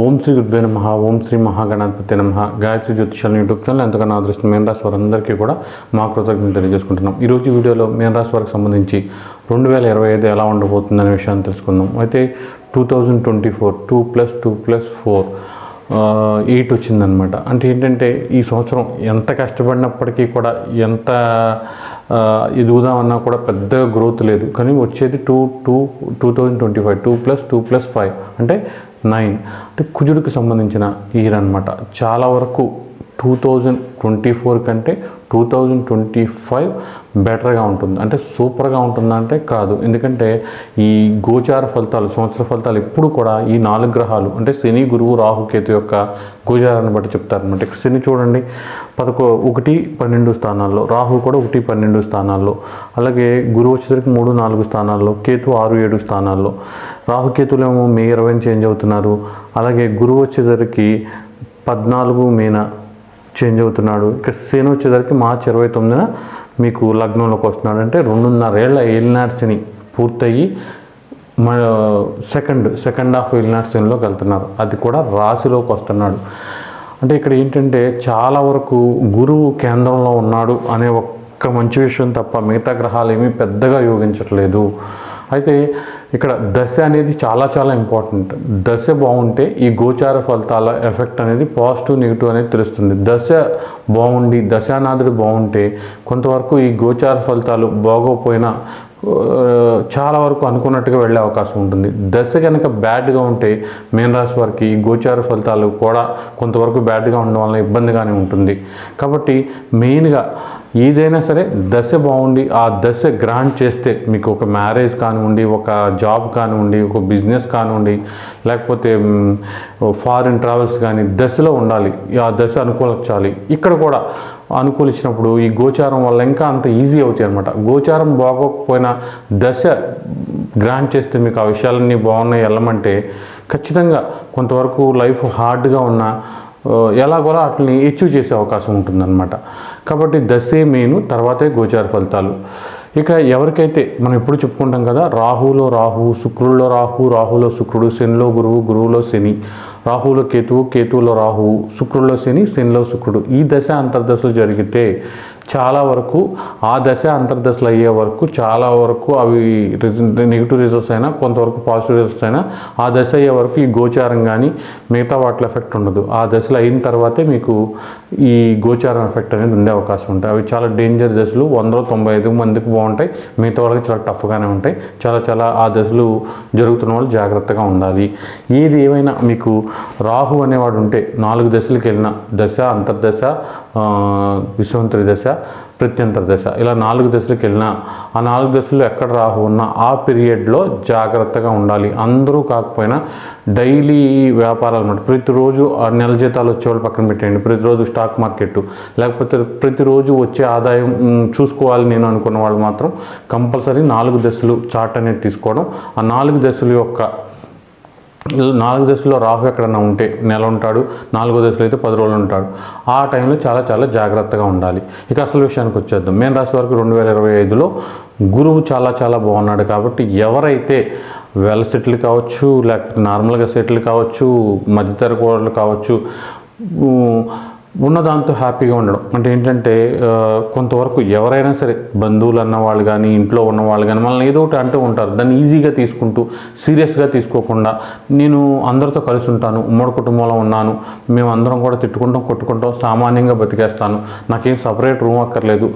ఓం శ్రీ గురుభే నమ ఓం శ్రీ మహాగణాధిపతి నమ. Gayatri జ్యోతిషాల YouTube channel ఎంతగానో ఆదరిస్తున్న మీన రాశి వారందరికీ కూడా మా కృతజ్ఞతలు తెలియజేసుకుంటున్నాం. ఈరోజు వీడియోలో మీన రాశి వారికి సంబంధించి రెండు వేల ఇరవై ఐదు ఎలా ఉండబోతుందనే విషయాన్ని తెలుసుకుందాం. అయితే two thousand twenty four two plus two plus four eight వచ్చిందనమాట. అంటే ఏంటంటే ఈ సంవత్సరం ఎంత కష్టపడినప్పటికీ కూడా ఎంత ఎదుగుదామన్నా కూడా పెద్దగా గ్రోత్ లేదు. కానీ వచ్చేది two two two thousand twenty five two plus two plus five. అంటే నైన్ అంటే కుజుడికి సంబంధించిన ఇయర్ అనమాట చాలా వరకు టూ థౌజండ్ ట్వంటీ ఫోర్ కంటే టూ థౌజండ్ ట్వంటీ ఫైవ్ బెటర్గా ఉంటుంది. అంటే సూపర్గా ఉంటుందా అంటే కాదు. ఎందుకంటే ఈ గోచార ఫలితాలు సంవత్సర ఫలితాలు ఎప్పుడు కూడా ఈ నాలుగు గ్రహాలు అంటే శని గురువు రాహు కేతు యొక్క గోచారాన్ని బట్టి చెప్తారనమాట ఇక్కడ శని చూడండి. పదకొ ఒకటి పన్నెండు స్థానాల్లో రాహు కూడా ఒకటి పన్నెండు స్థానాల్లో అలాగే గురువు వచ్చేసరికి మూడు నాలుగు స్థానాల్లో కేతు ఆరు ఏడు స్థానాల్లో. రాహుకేతులేమో మే ఇరవై చేంజ్ అవుతున్నారు. అలాగే గురువు వచ్చేసరికి పద్నాలుగు మేన చేంజ్ అవుతున్నాడు. ఇక శని వచ్చేసరికి మార్చి ఇరవై తొమ్మిదిన మీకు లగ్నంలోకి వస్తున్నాడు. అంటే రెండున్నరేళ్ళ ఏలినాడు శని పూర్తయ్యి మన సెకండ్ సెకండ్ హాఫ్ ఏలినాడు శనిలోకి వెళ్తున్నారు. అది కూడా రాశిలోకి వస్తున్నాడు. అంటే ఇక్కడ ఏంటంటే చాలా వరకు గురువు కేంద్రంలో ఉన్నాడు అనే ఒక్క మంచి విషయం తప్ప మిగతా గ్రహాలు ఏమీ పెద్దగా యోగించట్లేదు. అయితే ఇక్కడ దశ అనేది చాలా చాలా ఇంపార్టెంట్ దశ బాగుంటే ఈ గోచార ఫలితాల ఎఫెక్ట్ అనేది పాజిటివ్ నెగిటివ్ అనేది తెలుస్తుంది. దశ బాగుండి దశానాథుడు బాగుంటే కొంతవరకు ఈ గోచార ఫలితాలు బాగోపోయినా చాలా వరకు అనుకున్నట్టుగా వెళ్ళే అవకాశం ఉంటుంది. దశ కనుక బ్యాడ్గా ఉంటే మీన రాశి వారికి గోచార ఫలితాలు కూడా కొంతవరకు బ్యాడ్గా ఉండడం వల్ల ఇబ్బందిగానే ఉంటుంది. కాబట్టి మెయిన్గా ఏదైనా సరే దశ బాగుండి ఆ దశ గ్రాంట్ చేస్తే మీకు ఒక మ్యారేజ్ కానివ్వండి ఒక జాబ్ కానివ్వండి ఒక బిజినెస్ కానివ్వండి లేకపోతే ఫారిన్ ట్రావెల్స్ కానీ దశలో ఉండాలి. ఆ దశ అనుకూలించాలి ఇక్కడ కూడా అనుకూలించినప్పుడు ఈ గోచారం వల్ల ఇంకా అంత ఈజీ అవుతాయి అనమాట గోచారం బాగోకపోయినా దశ గ్రాంట్ చేస్తే మీకు ఆ విషయాలన్నీ బాగున్నాయి వెళ్ళమంటే ఖచ్చితంగా కొంతవరకు లైఫ్ హార్డ్గా ఉన్నా ఎలాగోలా వాటిని అచీవ్ చేసే అవకాశం ఉంటుందన్నమాట. కాబట్టి దశే మెయిన్ తర్వాతే గోచార ఫలితాలు. ఇక ఎవరికైతే మనం ఎప్పుడు చెప్పుకుంటాం కదా రాహులో రాహు శుక్రుల్లో రాహు రాహులో శుక్రుడు శనిలో గురువు గురువులో శని రాహులో కేతువు కేతువులో రాహువు శుక్రుల్లో శని శనిలో శుక్రుడు. ఈ దశ అంతర్దశలు జరిగితే చాలా వరకు ఆ దశ అంతర్దశలు అయ్యే వరకు చాలా వరకు అవి నెగిటివ్ రిజల్ట్స్ అయినా కొంతవరకు పాజిటివ్ రిజల్ట్స్ అయినా ఆ దశ అయ్యే వరకు ఈ గోచారం కానీ మిగతా వాటిలో ఎఫెక్ట్ ఉండదు. ఆ దశలు అయిన తర్వాతే మీకు ఈ గోచారం ఎఫెక్ట్ అనేది ఉండే అవకాశం ఉంటాయి. అవి చాలా డేంజర్ దశలు. వందలో తొంభై ఐదు మందికి బాగుంటాయి. మిగతా వాళ్ళకి చాలా టఫ్గానే ఉంటాయి. చాలా చాలా ఆ దశలు జరుగుతున్న వాళ్ళు జాగ్రత్తగా ఉండాలి. ఏది ఏమైనా మీకు రాహు అనేవాడు ఉంటే నాలుగు దశలకు వెళ్ళిన దశ అంతర్దశ ఆ, విశ్వంతరి దశ ప్రత్యంతర దశ. ఇలా నాలుగు దశలకు వెళ్ళినా ఆ నాలుగు దశల్లో ఎక్కడ రాహు ఉన్నా ఆ పీరియడ్లో జాగ్రత్తగా ఉండాలి. అందరూ కాకపోయినా డైలీ వ్యాపారాలు అన్నమాట ప్రతిరోజు ఆ నెల జీతాలు వచ్చేవాళ్ళు పక్కన పెట్టేయండి. ప్రతిరోజు స్టాక్ మార్కెట్ లేకపోతే ప్రతిరోజు వచ్చే ఆదాయం చూసుకోవాలి నేను అనుకున్న వాళ్ళు మాత్రం కంపల్సరీ నాలుగు దశలు చార్ట్ అనేది తీసుకోవడం. ఆ నాలుగు దశల యొక్క నాలుగు దశలో రాహు ఎక్కడన్నా ఉంటే నెల ఉంటాడు నాలుగో దశలో అయితే పది రోజులు ఉంటాడు ఆ టైంలో చాలా చాలా జాగ్రత్తగా ఉండాలి. ఇక అసలు విషయానికి వచ్చేద్దాం. మేము రాశి వరకు రెండు వేల ఇరవై ఐదులో గురువు చాలా చాలా బాగున్నాడు కాబట్టి ఎవరైతే వెల సెటిల్ కావచ్చు లేకపోతే నార్మల్గా సెటిల్ కావచ్చు మధ్యతరగతి కావచ్చు ఉన్నదాంతో హ్యాపీగా ఉండడం. అంటే ఏంటంటే కొంతవరకు ఎవరైనా సరే బంధువులు అన్నవాళ్ళు కానీ ఇంట్లో ఉన్న వాళ్ళు కానీ మనల్ని ఏదో ఒకటి అంటూ ఉంటారు. దాన్ని ఈజీగా తీసుకుంటూ సీరియస్గా తీసుకోకుండా నేను అందరితో కలిసి ఉంటాను ఉమ్మడి కుటుంబంలో ఉన్నాను మేము అందరం కూడా తిట్టుకుంటాం కొట్టుకుంటాం సామాన్యంగా బతికేస్తాను. నాకేం సపరేట్ రూమ్ అక్కర్లేదు.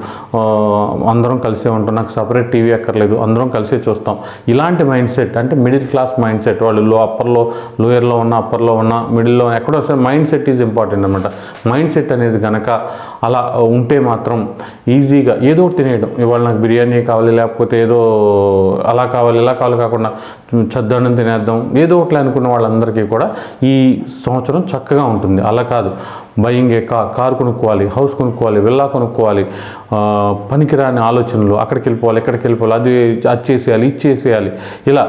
అందరం కలిసే ఉంటాం. నాకు సపరేట్ టీవీ అక్కర్లేదు. అందరం కలిసే చూస్తాం. ఇలాంటి మైండ్ సెట్ అంటే మిడిల్ క్లాస్ మైండ్ సెట్. వాళ్ళు లో అప్పర్లో లోయర్లో ఉన్న అప్పర్లో ఉన్న మిడిల్లో ఎక్కడో సరే మైండ్ సెట్ ఈజ్ ఇంపార్టెంట్ అనమాట మైండ్ సెట్ అనేది కనుక అలా ఉంటే మాత్రం ఈజీగా ఏదో ఒకటి తినేయడం. ఇవాళ నాకు బిర్యానీ కావాలి లేకపోతే ఏదో అలా కావాలి ఇలా కావాలి కాకుండా చద్దన్నం తినేద్దాం ఏదో ఒకటి అనుకున్న వాళ్ళందరికీ కూడా ఈ సంవత్సరం చక్కగా ఉంటుంది. అలా కాదు. బయింగ్ ఏ కార్ కార్ కొనుక్కోవాలి హౌస్ కొనుక్కోవాలి విల్లా కొనుక్కోవాలి పనికిరాని ఆలోచనలు అక్కడికి వెళ్ళిపోవాలి ఎక్కడికి వెళ్ళిపోవాలి అది అది చేసేయాలి ఇది చేసేయాలి. ఇలా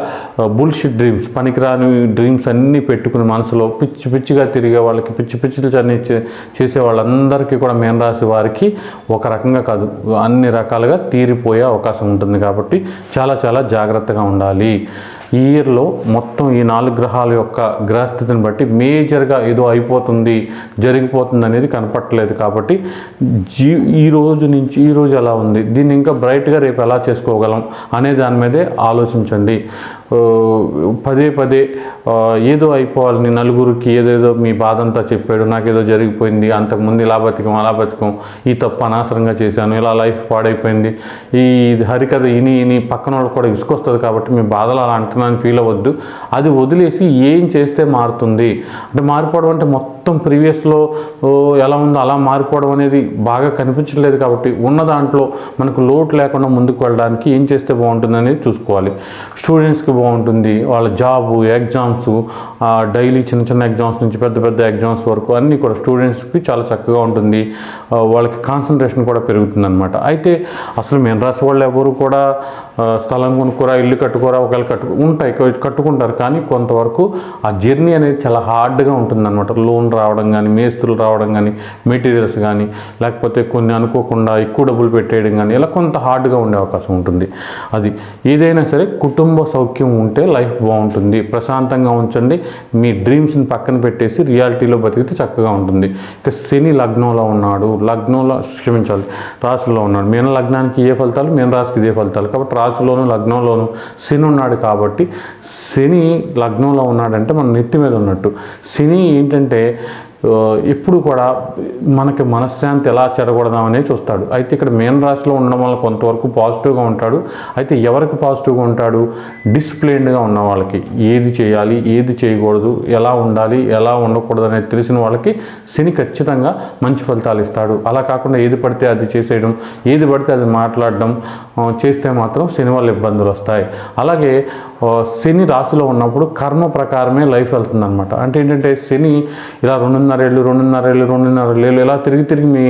బుల్షిట్ డ్రీమ్స్ పనికిరాని డ్రీమ్స్ అన్నీ పెట్టుకుని మనసులో పిచ్చి పిచ్చిగా తిరిగే వాళ్ళకి పిచ్చి పిచ్చి అన్ని చే- చేసే వాళ్ళందరికీ కూడా మేన రాశి వారికి ఒక రకంగా కాదు అన్ని రకాలుగా తీరిపోయే అవకాశం ఉంటుంది కాబట్టి చాలా చాలా జాగ్రత్తగా ఉండాలి. ఈ ఇయర్లో మొత్తం ఈ నాలుగు గ్రహాల యొక్క గ్రహస్థితిని బట్టి మేజర్గా ఏదో అయిపోతుంది జరిగిపోతుంది అనేది కనపట్టలేదు కాబట్టి జీ ఈ రోజు నుంచి ఈ రోజు ఎలా ఉంది దీన్ని ఇంకా బ్రైట్గా రేపు ఎలా చేసుకోగలం అనే దాని మీదే ఆలోచించండి. పదే పదే ఏదో ఏదో అయిపోవాలని నలుగురికి ఏదేదో మీ బాధ అంతా చెప్పాడు నాకేదో జరిగిపోయింది అంతకుముందు ఇలా బతికం అలా బతికం ఈ తప్పు అనవసరంగా చేశాను ఇలా లైఫ్ పాడైపోయింది. ఈ హరికథ ఇని ఇని పక్కన వాళ్ళు కూడా విసుకొస్తుంది కాబట్టి మీ బాధలు అలా అంటున్నాను ఫీల్ అవ్వద్దు. అది వదిలేసి ఏం చేస్తే మారుతుంది? అంటే మారిపోవడం అంటే మొత్తం మొత్తం ప్రీవియస్లో ఎలా ఉందో అలా మారిపోవడం అనేది బాగా కనిపించట్లేదు కాబట్టి ఉన్న దాంట్లో మనకు లోటు లేకుండా ముందుకు వెళ్ళడానికి ఏం చేస్తే బాగుంటుంది అనేది చూసుకోవాలి. స్టూడెంట్స్కి బాగుంటుంది. వాళ్ళ జాబు ఎగ్జామ్స్ డైలీ చిన్న చిన్న ఎగ్జామ్స్ నుంచి పెద్ద పెద్ద ఎగ్జామ్స్ వరకు అన్నీ కూడా స్టూడెంట్స్కి చాలా చక్కగా ఉంటుంది. వాళ్ళకి కాన్సన్ట్రేషన్ కూడా పెరుగుతుంది అనమాట అయితే అసలు మీన రాసి వాళ్ళు ఎవరు కూడా స్థలం కొనుక్కోరా ఇల్లు కట్టుకోరా ఒకవేళ కట్టు ఉంటాయి కట్టుకుంటారు. కానీ కొంతవరకు ఆ జర్నీ అనేది చాలా హార్డ్గా ఉంటుందన్నమాట. లోన్ రావడం కానీ మేస్త్రులు రావడం కానీ మెటీరియల్స్ కానీ లేకపోతే కొన్ని అనుకోకుండా ఎక్కువ డబ్బులు పెట్టేయడం కానీ ఇలా కొంత హార్డ్గా ఉండే అవకాశం ఉంటుంది. అది ఏదైనా సరే కుటుంబ సౌఖ్యం ఉంటే లైఫ్ బాగుంటుంది. ప్రశాంతంగా ఉంచండి. మీ డ్రీమ్స్ని పక్కన పెట్టేసి రియాలిటీలో బతికితే చక్కగా ఉంటుంది. ఇక శని లగ్నంలో ఉన్నాడు. లగ్నంలో క్షమించాలి రాశిలో ఉన్నాడు. మీన లగ్నానికి ఏ ఫలితాలు? మీన రాశికి ఇదే ఫలితాలు. కాబట్టి రాశిలోను లగ్నంలోను శని ఉన్నాడు కాబట్టి శని లగ్నంలో ఉన్నాడంటే మన నెత్తి మీద ఉన్నట్టు. శని ఏంటంటే ఎప్పుడు కూడా మనకి మనశ్శాంతి ఎలా చెరగొడదామనే చూస్తాడు. అయితే ఇక్కడ మేన్ రాశిలో ఉండడం వల్ల కొంతవరకు పాజిటివ్గా ఉంటాడు. అయితే ఎవరికి పాజిటివ్గా ఉంటాడు? డిసిప్లైన్డ్గా ఉన్న వాళ్ళకి. ఏది చేయాలి ఏది చేయకూడదు ఎలా ఉండాలి ఎలా ఉండకూడదు అనేది తెలిసిన వాళ్ళకి శని ఖచ్చితంగా మంచి ఫలితాలు ఇస్తాడు. అలా కాకుండా ఏది పడితే అది చేసేయడం ఏది పడితే అది మాట్లాడడం చేస్తే మాత్రం శని వల్ల ఇబ్బందులు వస్తాయి. అలాగే శని రాశిలో ఉన్నప్పుడు కర్మ ప్రకారమే లైఫ్ వెళ్తుంది అనమాట అంటే ఏంటంటే శని ఇలా రెండున్నర ఏళ్ళు రెండున్నర ఏళ్ళు రెండున్నర ఏళ్ళు ఇలా తిరిగి తిరిగి మీ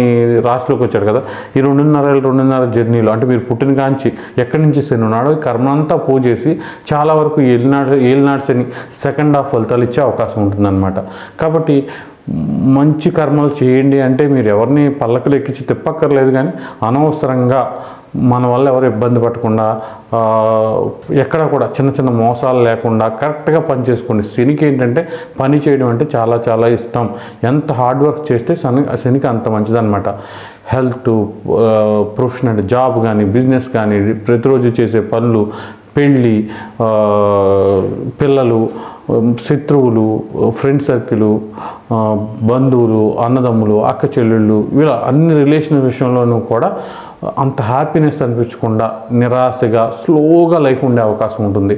రాశిలోకి వచ్చాడు కదా. ఈ రెండున్నర ఏళ్ళు రెండున్నర జర్నీలో అంటే మీరు పుట్టిన కాంచి ఎక్కడి నుంచి శని ఉన్నాడో కర్మ అంతా పోజేసి చాలా వరకు ఏలినాడు ఏలినాడు శని సెకండ్ హాఫ్ ఫలితాలు ఇచ్చే అవకాశం ఉంటుందన్నమాట. కాబట్టి మంచి కర్మలు చేయండి అంటే మీరు ఎవరిని పల్లకలు ఎక్కించి తిప్పక్కర్లేదు కానీ అనవసరంగా మన వల్ల ఎవరు ఇబ్బంది పడకుండా ఎక్కడ కూడా చిన్న చిన్న మోసాలు లేకుండా కరెక్ట్గా పని చేసుకోండి శనికి ఏంటంటే పని చేయడం అంటే చాలా చాలా ఇష్టం. ఎంత హార్డ్ వర్క్ చేస్తే శని శనికి అంత మంచిదన్నమాట. హెల్త్ ప్రొఫెషన్ అంటే జాబ్ కానీ బిజినెస్ కానీ ప్రతిరోజు చేసే పనులు పెళ్ళి పిల్లలు శత్రువులు ఫ్రెండ్ సర్కిల్ బంధువులు అన్నదమ్ములు అక్క చెల్లెళ్ళు ఇలా అన్ని రిలేషన్ విషయంలోనూ కూడా అంత హ్యాపీనెస్ అనిపించకుండా నిరాశగా స్లోగా లైఫ్ ఉండే అవకాశం ఉంటుంది.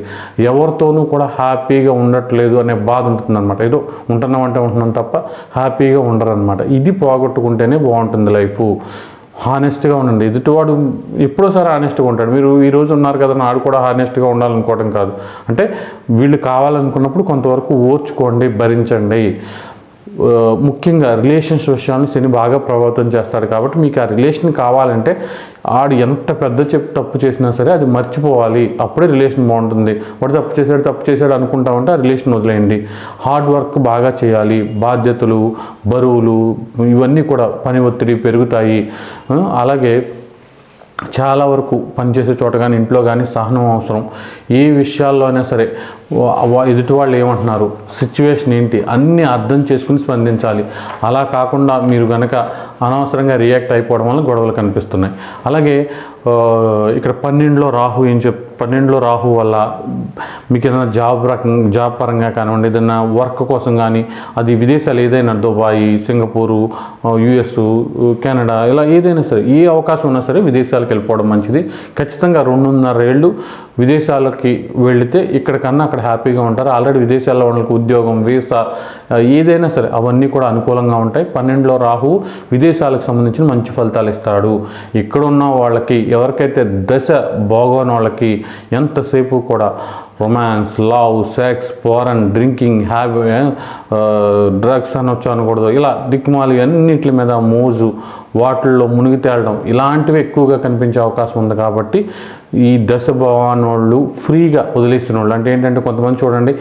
ఎవరితోనూ కూడా హ్యాపీగా ఉండట్లేదు అనే బాధ ఉంటుంది అనమాట ఏదో ఉంటున్నామంటే ఉంటున్నాం తప్ప హ్యాపీగా ఉండరు అనమాట ఇది పోగొట్టుకుంటేనే బాగుంటుంది లైఫ్ హానెస్ట్గా ఉండండి. ఎదుటివాడు ఎప్పుడోసారి హానెస్ట్గా ఉంటాడు. మీరు ఈ రోజు ఉన్నారు కదా నాడు కూడా హానెస్ట్గా ఉండాలనుకోవడం కాదు. అంటే వీళ్ళు కావాలనుకున్నప్పుడు కొంతవరకు ఓర్చుకోండి భరించండి. ముఖ్యంగా రిలేషన్స్ విషయాన్ని శని బాగా ప్రభావితం చేస్తాడు కాబట్టి మీకు ఆ రిలేషన్ కావాలంటే ఆడు ఎంత పెద్ద చెప్పు తప్పు చేసినా సరే అది మర్చిపోవాలి. అప్పుడే రిలేషన్ బాగుంటుంది. వాడు తప్పు చేశాడు తప్పు చేశాడు అనుకుంటా ఉంటే ఆ రిలేషన్ వదిలేయండి. హార్డ్ వర్క్ బాగా చేయాలి. బాధ్యతలు బరువులు ఇవన్నీ కూడా పని ఒత్తిడి పెరుగుతాయి. అలాగే చాలా వరకు పనిచేసే చోట కానీ ఇంట్లో కానీ సహనం అవసరం. ఏ విషయాల్లో అయినా సరే ఎదుటి వాళ్ళు ఏమంటున్నారు? సిచ్యువేషన్ ఏంటి? అన్నీ అర్థం చేసుకుని స్పందించాలి. అలా కాకుండా మీరు కనుక అనవసరంగా రియాక్ట్ అయిపోవడం వల్ల గొడవలు కనిపిస్తున్నాయి. అలాగే ఇక్కడ పన్నెండులో రాహు ఏం చెప్ పన్నెండులో రాహు వల్ల మీకు ఏదైనా జాబ్ రకం జాబ్ పరంగా కానివ్వండి ఏదైనా వర్క్ కోసం కానీ అది విదేశాలు ఏదైనా దుబాయ్ సింగపూరు యుఎస్ కెనడా ఇలా ఏదైనా సరే ఏ అవకాశం ఉన్నా సరే విదేశాలకు వెళ్ళిపోవడం మంచిది. ఖచ్చితంగా రెండున్నర ఏళ్ళు విదేశాలకి వెళితే ఇక్కడ కన్నా అక్కడ హ్యాపీగా ఉంటారు. ఆల్రెడీ విదేశాల్లో వాళ్ళకి ఉద్యోగం వీసా ఏదైనా సరే అవన్నీ కూడా అనుకూలంగా ఉంటాయి. పన్నెండులో రాహు విదేశాలకు సంబంధించిన మంచి ఫలితాలు ఇస్తాడు. ఇక్కడ ఉన్న వాళ్ళకి ఎవరికైతే దశ బాగోని వాళ్ళకి ఎంతసేపు కూడా romance love sex foreign drinking habit drugs అనొచ్చు అనకూడదు. ఇలా దిక్మాలి అన్నిటి మీద మోజు వాటిల్లో మునిగి తేలడం ఇలాంటివి ఎక్కువగా కనిపించే అవకాశం ఉంది కాబట్టి ఈ దశ భవాన్ వాళ్ళు ఫ్రీగా వదిలేస్తున్న వాళ్ళు అంటే ఏంటంటే కొంతమంది చూడండి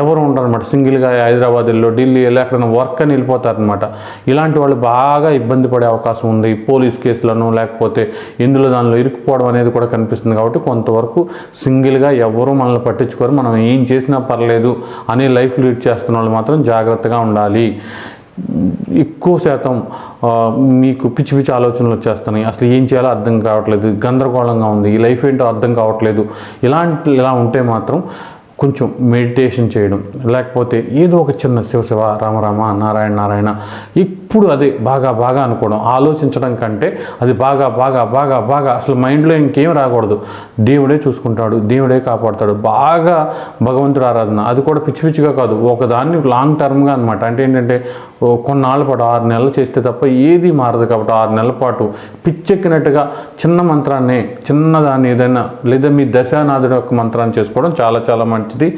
ఎవరు ఉండరు అనమాట సింగిల్గా హైదరాబాద్ వెళ్ళో ఢిల్లీ వెళ్ళి అక్కడ వర్క్ అని వెళ్ళిపోతారనమాట ఇలాంటి వాళ్ళు బాగా ఇబ్బంది పడే అవకాశం ఉంది. పోలీస్ కేసులను లేకపోతే ఇందులో దానిలో ఇరుక్కుపోవడం అనేది కూడా కనిపిస్తుంది కాబట్టి కొంతవరకు సింగిల్గా ఎవరు మనల్ని పట్టించుకోరు. మనం ఏం చేసినా పర్లేదు అనే లైఫ్ లీడ్ చేస్తున్న వాళ్ళు మాత్రం జాగ్రత్తగా ఉండాలి. ఎక్కువ శాతం మీకు పిచ్చి పిచ్చి ఆలోచనలు వచ్చేస్తున్నాయి. అసలు ఏం చేయాలో అర్థం కావట్లేదు. గందరగోళంగా ఉంది. ఈ లైఫ్ ఏంటో అర్థం కావట్లేదు. ఇలాంటి ఇలా ఉంటే మాత్రం కొంచెం మెడిటేషన్ చేయడం లేకపోతే ఏదో ఒక చిన్న శివ శివ రామరామ నారాయణ నారాయణ ఇప్పుడు అదే బాగా బాగా అనుకోవడం ఆలోచించడం కంటే అది బాగా బాగా బాగా బాగా అసలు మైండ్లో ఇంకేం రాకూడదు. దేవుడే చూసుకుంటాడు దేవుడే కాపాడుతాడు. బాగా భగవంతుడు ఆరాధన. అది కూడా పిచ్చి పిచ్చిగా కాదు. ఒకదాన్ని లాంగ్ టర్మ్గా అనమాట అంటే ఏంటంటే ఓ కొన్నాళ్ళ పాటు ఆరు నెలలు చేస్తే తప్ప ఏది మారదు కాబట్టి ఆరు నెలల పాటు పిచ్చెక్కినట్టుగా చిన్న మంత్రాన్ని చిన్నదాన్ని ఏదైనా లేదా మీ దశానాథుడు యొక్క మంత్రాన్ని చేసుకోవడం చాలా చాలా మంచిది.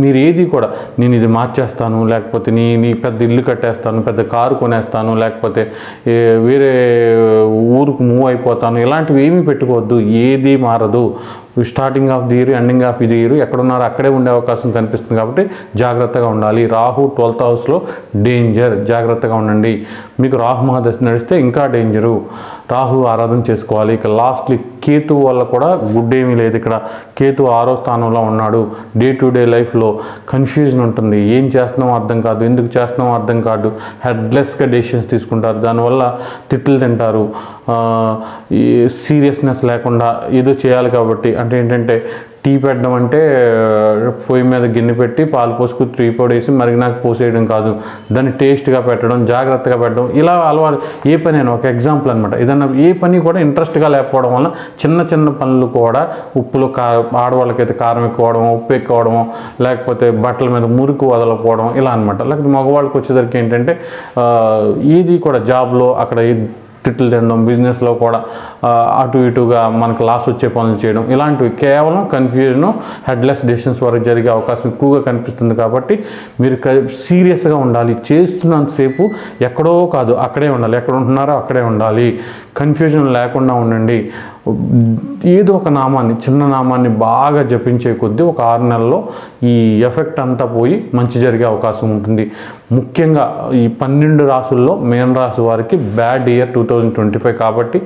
మీరు ఏది కూడా నేను ఇది మార్చేస్తాను లేకపోతే నీ నీ పెద్ద ఇల్లు కట్టేస్తాను పెద్ద కారు కొనేస్తాను లేకపోతే వేరే ఊరుకు మూవ్ అయిపోతాను ఇలాంటివి ఏమీ పెట్టుకోవద్దు ఏది మారదు. Starting of the year ending of ఇది ఇయర్ ఎక్కడున్నారో అక్కడే ఉండే అవకాశం కనిపిస్తుంది కాబట్టి జాగ్రత్తగా ఉండాలి. రాహు ట్వెల్త్ హౌస్లో డేంజర్ జాగ్రత్తగా ఉండండి. మీకు రాహు మహాదశ నడిస్తే ఇంకా డేంజరు రాహు ఆరాధన చేసుకోవాలి. ఇక లాస్ట్లీ కేతు వల్ల కూడా గుడ్ ఏమీ లేదు ఇక్కడ. కేతు ఆరో స్థానంలో ఉన్నాడు. డే టు డే లైఫ్లో కన్ఫ్యూజన్ ఉంటుంది. ఏం చేస్తున్నామో అర్థం కాదు. ఎందుకు చేస్తున్నామో అర్థం కాదు. హెడ్లెస్గా డెసిషన్స్ తీసుకుంటారు. దానివల్ల తిట్లు తింటారు. ఈ సీరియస్నెస్ లేకుండా ఏదో చేయాలి కాబట్టి అంటే ఏంటంటే టీ పెట్టడం అంటే పొయ్యి మీద గిన్నె పెట్టి పాలు పోసుకు టీ పొడి వేసి మరిగినాక పోసేయడం కాదు. దాన్ని టేస్ట్గా పెట్టడం జాగ్రత్తగా పెట్టడం ఇలా అలవాటు ఏ పని అయినా ఒక ఎగ్జాంపుల్ అనమాట ఏదన్నా ఏ పని కూడా ఇంట్రెస్ట్గా లేకపోవడం వల్ల చిన్న చిన్న పనులు కూడా ఉప్పులో కా ఆడవాళ్ళకైతే కారం ఎక్కువడం ఉప్పు ఎక్కువడం లేకపోతే బట్టల మీద మురికి వదలకపోవడం ఇలా అనమాట లేకపోతే మగవాళ్ళకి వచ్చేసరికి ఏంటంటే ఇది కూడా జాబ్లో అక్కడ తిట్లు తినడం బిజినెస్లో కూడా అటు ఇటుగా మనకు లాస్ వచ్చే పనులు చేయడం ఇలాంటివి కేవలం కన్ఫ్యూజన్ హెడ్లెస్ డెసిషన్స్ వరకు జరిగే అవకాశం ఎక్కువగా కనిపిస్తుంది కాబట్టి మీరు సీరియస్గా ఉండాలి. చేస్తున్నంతసేపు ఎక్కడో కాదు అక్కడే ఉండాలి. ఎక్కడ ఉంటున్నారో అక్కడే ఉండాలి. కన్ఫ్యూజన్ లేకుండా ఉండండి. ఏదో ఒక నామాన్ని చిన్న నామాన్ని బాగా జపించే కొద్దీ ఒక ఆరు నెలల్లో ఈ ఎఫెక్ట్ అంతా పోయి మంచి జరిగే అవకాశం ఉంటుంది. ముఖ్యంగా ఈ పన్నెండు రాసుల్లో మేన రాశి వారికి bad year two thousand twenty five కాబట్టి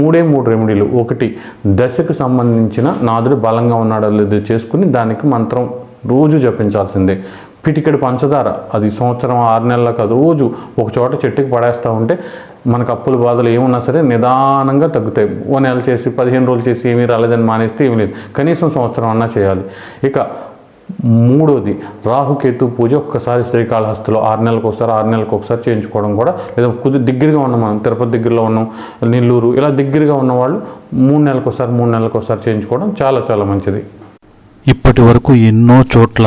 మూడే మూడు రెమెడీలు. ఒకటి దశకు సంబంధించిన నాదుడు బలంగా ఉన్నాడో లేదో చేసుకుని దానికి మంత్రం రోజు జపించాల్సిందే. పిటికెడు పంచదార. అది సంవత్సరం ఆరు నెలల కాదు రోజు ఒక చోట చెట్టుకి పడేస్తూ ఉంటే మనకు అప్పుల బాధలు ఏమున్నా సరే నిదానంగా తగ్గుతాయి. ఓ నెల చేసి పదిహేను రోజులు చేసి ఏమీ రాలేదని మానేస్తే ఏమీ లేదు. కనీసం సంవత్సరం అన్నా చేయాలి. ఇక మూడోది రాహుకేతు పూజ ఒక్కసారి శ్రీకాళహస్తిలో ఆరు నెలలకు ఒకసారి ఆరు నెలలకు ఒకసారి చేయించుకోవడం కూడా లేదా కొద్ది దగ్గరగా ఉన్నాం మనం తిరుపతి దగ్గరలో ఉన్నాం నెల్లూరు ఇలా దగ్గరగా ఉన్న వాళ్ళు మూడు నెలలకు ఒకసారి మూడు నెలలకు ఒకసారి చేయించుకోవడం చాలా చాలా మంచిది. ఇప్పటి వరకు ఎన్నో చోట్ల